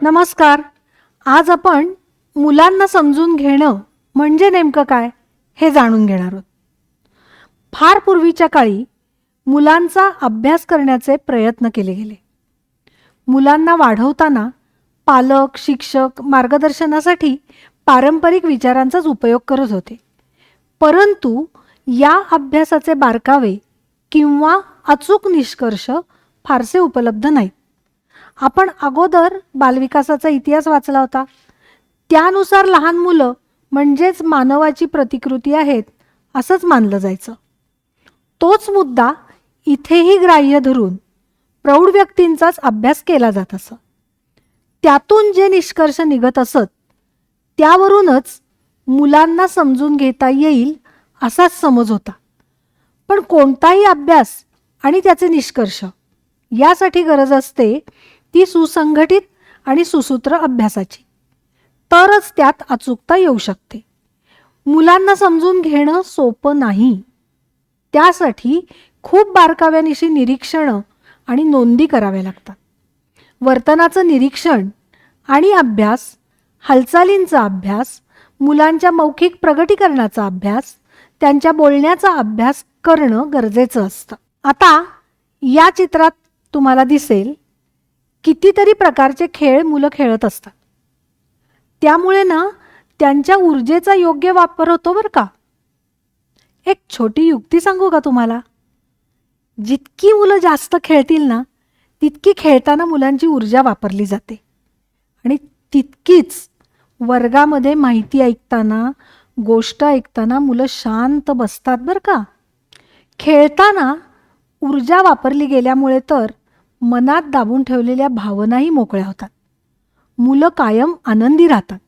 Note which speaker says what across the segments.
Speaker 1: नमस्कार. आज आपण मुलांना समजून घेणं म्हणजे नेमकं काय हे जाणून घेणार आहोत. फार पूर्वीच्या काळी मुलांचा अभ्यास करण्याचे प्रयत्न केले गेले. मुलांना वाढवताना पालक शिक्षक मार्गदर्शनासाठी पारंपरिक विचारांचाच उपयोग करत होते. परंतु या अभ्यासाचे बारकावे किंवा अचूक निष्कर्ष फारसे उपलब्ध नाहीत. आपण अगोदर बालविकासाचा इतिहास वाचला होता. त्यानुसार लहान मुलं म्हणजेच मानवाची प्रतिकृती आहेत असंच मानलं जायचं. तोच मुद्दा इथेही ग्राह्य धरून प्रौढ व्यक्तींचाच अभ्यास केला जात असं. त्यातून जे निष्कर्ष निघत असत त्यावरूनच मुलांना समजून घेता येईल असाच समज होता. पण कोणताही अभ्यास आणि त्याचे निष्कर्ष यासाठी गरज असते ती सुसंघटित आणि सुसूत्र अभ्यासाची. तरच त्यात अचूकता येऊ शकते. मुलांना समजून घेणं सोपं नाही. त्यासाठी खूप बारकाव्यानिशी निरीक्षणं आणि नोंदी कराव्या लागतात. वर्तनाचं निरीक्षण आणि अभ्यास हालचालींचा अभ्यास मुलांच्या मौखिक प्रगटीकरणाचा अभ्यास त्यांच्या बोलण्याचा अभ्यास करणं गरजेचं असतं. आता या चित्रात तुम्हाला दिसेल कितीतरी प्रकारचे खेळ मुलं खेळत असतात. त्यामुळे ना त्यांच्या ऊर्जेचा योग्य वापर होतो बरं का. एक छोटी युक्ती सांगू का तुम्हाला? जितकी मुलं जास्त खेळतील ना तितकी खेळताना मुलांची ऊर्जा वापरली जाते. आणि तितकीच वर्गामध्ये माहिती ऐकताना गोष्ट ऐकताना मुलं शांत बसतात बरं का. खेळताना ऊर्जा वापरली गेल्यामुळे तर मनात दाबून ठेवलेल्या भावनाही मोकळ्या होतात. मुलं कायम आनंदी राहतात.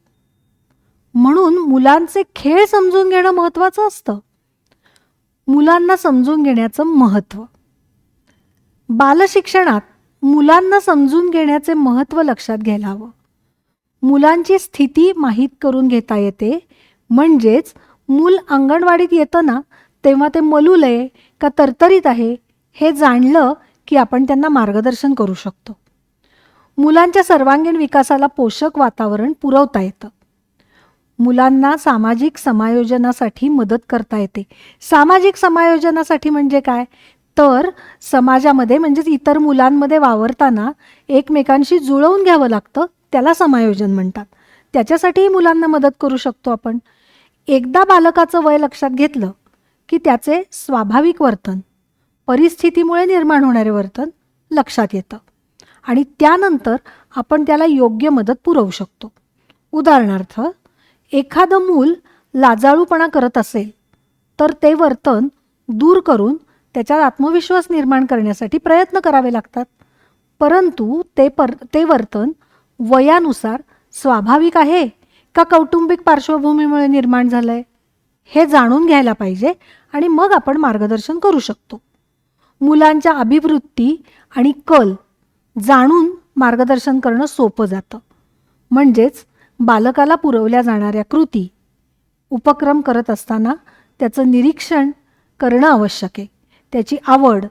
Speaker 1: म्हणून मुलांचे खेळ समजून घेणं महत्त्वाचं असतं. मुलांना समजून घेण्याचं महत्त्व. बालशिक्षणात मुलांना समजून घेण्याचे महत्त्व लक्षात घ्यायला हवं. मुलांची स्थिती माहीत करून घेता येते. म्हणजेच मूल अंगणवाडीत येतं ना तेव्हा ते मलूल आहे का तरतरीत आहे हे जाणलं की आपण त्यांना मार्गदर्शन करू शकतो. मुलांच्या सर्वांगीण विकासाला पोषक वातावरण पुरवता येतं. मुलांना सामाजिक समायोजनासाठी मदत करता येते. सामाजिक समायोजनासाठी म्हणजे काय? तर समाजामध्ये म्हणजेच इतर मुलांमध्ये वावरताना एकमेकांशी जुळवून घ्यावं लागतं त्याला समायोजन म्हणतात. त्याच्यासाठीही मुलांना मदत करू शकतो आपण. एकदा बालकाचं वय लक्षात घेतलं की त्याचे स्वाभाविक वर्तन परिस्थितीमुळे निर्माण होणारे वर्तन लक्षात येतं. आणि त्यानंतर आपण त्याला योग्य मदत पुरवू शकतो. उदाहरणार्थ एखादं मूल लाजाळूपणा करत असेल तर ते वर्तन दूर करून त्याच्यात आत्मविश्वास निर्माण करण्यासाठी प्रयत्न करावे लागतात. परंतु ते पर ते वर्तन वयानुसार स्वाभाविक आहे का कौटुंबिक पार्श्वभूमीमुळे निर्माण झालं आहे हे जाणून घ्यायला पाहिजे आणि मग आपण मार्गदर्शन करू शकतो. मुलांच्या अभिवृत्ती आणि कल जाणून मार्गदर्शन करणं सोपं जातं. म्हणजेच बालकाला पुरवल्या जाणाऱ्या कृती उपक्रम करत असताना त्याचं निरीक्षण करणं आवश्यक आहे. त्याची आवड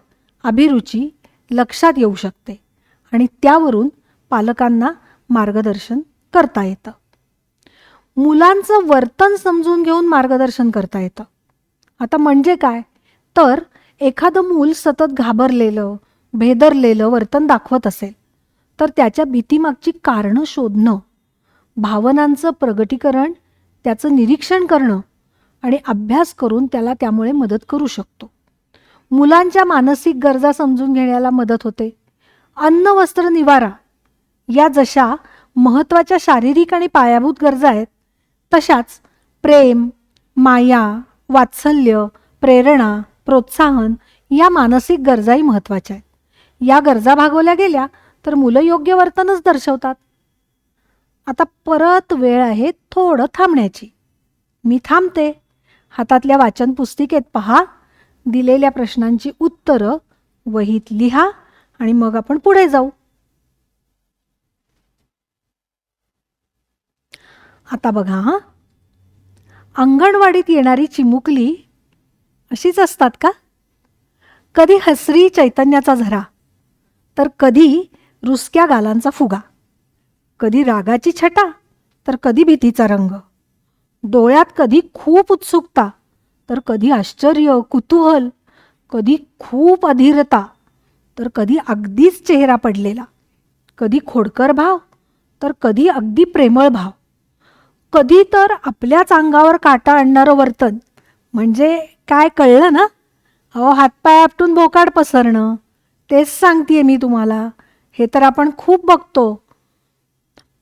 Speaker 1: अभिरुची लक्षात येऊ शकते आणि त्यावरून पालकांना मार्गदर्शन करता येतं. मुलांचं वर्तन समजून घेऊन मार्गदर्शन करता येतं. आता म्हणजे काय? तर एखादं मूल सतत घाबरलेलं भेदरलेलं वर्तन दाखवत असेल तर त्याच्या भीतीमागची कारणं शोधणं भावनांचं प्रगटीकरण त्याचं निरीक्षण करणं आणि अभ्यास करून त्याला त्यामुळे मदत करू शकतो. मुलांच्या मानसिक गरजा समजून घेण्याला मदत होते. अन्न वस्त्र निवारा या जशा महत्त्वाच्या शारीरिक आणि पायाभूत गरजा आहेत तशाच प्रेम माया वात्सल्य प्रेरणा प्रोत्साहन या मानसिक गरजाही महत्त्वाच्या आहेत. या गरजा भागवल्या गेल्या तर मुलं योग्य वर्तनच दर्शवतात. आता परत वेळ आहे थोडं थांबण्याची. मी थांबते. हातातल्या वाचन पुस्तिकेत पहा. दिलेल्या प्रश्नांची उत्तरं. वहीत लिहा आणि मग आपण पुढे जाऊ. आता बघा अंगणवाडीत येणारी चिमुकली अशीच असतात का? कधी हसरी चैतन्याचा झरा तर कधी रुसक्या गालांचा फुगा. कधी रागाची छटा तर कधी भीतीचा रंग. डोळ्यात कधी खूप उत्सुकता तर कधी आश्चर्य कुतूहल. कधी खूप अधीरता तर कधी अगदीच चेहरा पडलेला. कधी खोडकर भाव तर कधी अगदी प्रेमळ भाव. कधी तर आपल्याच अंगावर काटा आणणारं वर्तन म्हणजे काय कळलं ना? अहो हातपाय आपटून बोकाड पसरणं. तेच सांगतेय मी तुम्हाला. हे तर आपण खूप बघतो.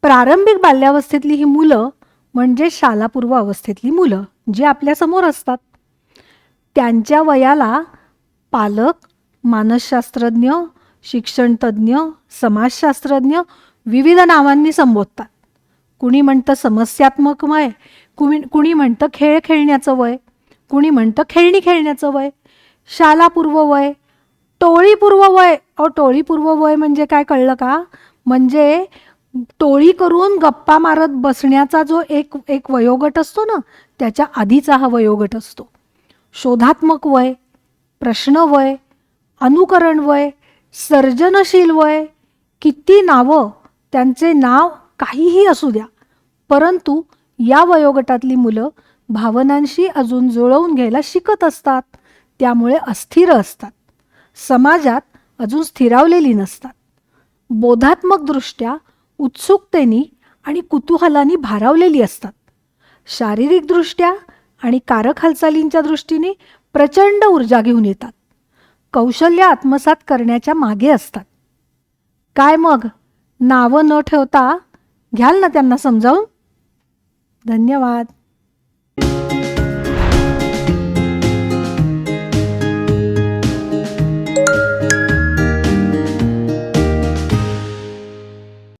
Speaker 1: प्रारंभिक बाल्यावस्थेतली ही मुलं म्हणजे शालापूर्व अवस्थेतली मुलं जी आपल्यासमोर असतात. त्यांच्या वयाला पालक मानसशास्त्रज्ञ शिक्षणतज्ज्ञ समाजशास्त्रज्ञ विविध नावांनी संबोधतात. कुणी म्हणतं समस्यात्मक वय कुणी कुणी म्हणतं खेळ खेळण्याचं वय. कुणी म्हणतं खेळणी खेळण्याचं वय शालापूर्व वय टोळीपूर्व वय. अहो टोळीपूर्व वय म्हणजे काय कळलं का? म्हणजे टोळी करून गप्पा मारत बसण्याचा जो एक एक वयोगट असतो ना त्याच्या आधीचा हा वयोगट असतो. शोधात्मक वय प्रश्न वय अनुकरण वय सर्जनशील वय किती नावं त्यांचे नाव काहीही असू द्या. परंतु या वयोगटातली मुलं भावनांशी अजून जुळवून घ्यायला शिकत असतात. त्यामुळे अस्थिर असतात. समाजात अजून स्थिरावलेली नसतात. बोधात्मकदृष्ट्या उत्सुकतेनी आणि कुतूहलानी भारावलेली असतात. शारीरिकदृष्ट्या आणि कारक हालचालींच्या दृष्टीने प्रचंड ऊर्जा घेऊन येतात. कौशल्य आत्मसात करण्याच्या मागे असतात. काय मग? नावं न ठेवता? घ्याल ना त्यांना समजावून? धन्यवाद.